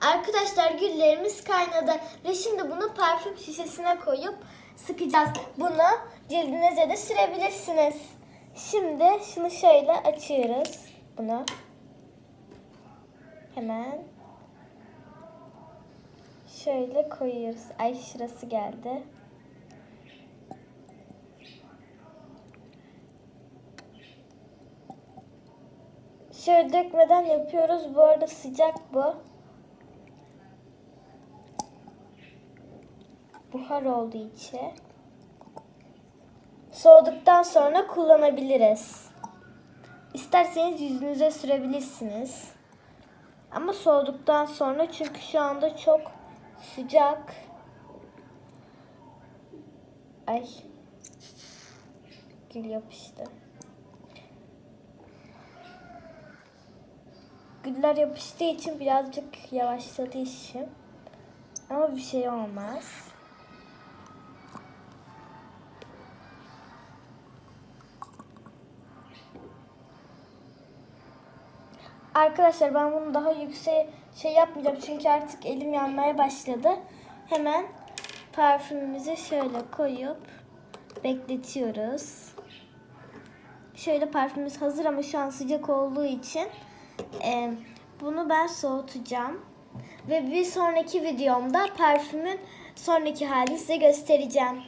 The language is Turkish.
Arkadaşlar güllerimiz kaynadı ve şimdi bunu parfüm şişesine koyup sıkacağız. Bunu cildinize de sürebilirsiniz. Şimdi şunu şöyle açıyoruz. Bunu. Hemen. Şöyle koyuyoruz. Ay şurası geldi. Şöyle dökmeden yapıyoruz. Bu arada sıcak bu. Buhar olduğu için. Soğuduktan sonra kullanabiliriz. İsterseniz yüzünüze sürebilirsiniz. Ama soğuduktan sonra çünkü şu anda çok sıcak. Ay. Gül yapıştı. Güller yapıştığı için birazcık yavaşladı işim. Ama bir şey olmaz. Arkadaşlar ben bunu daha yüksek şey yapmayacağım çünkü artık elim yanmaya başladı. Hemen parfümümüzü şöyle koyup bekletiyoruz. Şöyle parfümümüz hazır ama şu an sıcak olduğu için e, bunu ben soğutacağım. Ve bir sonraki videomda parfümün sonraki halini size göstereceğim.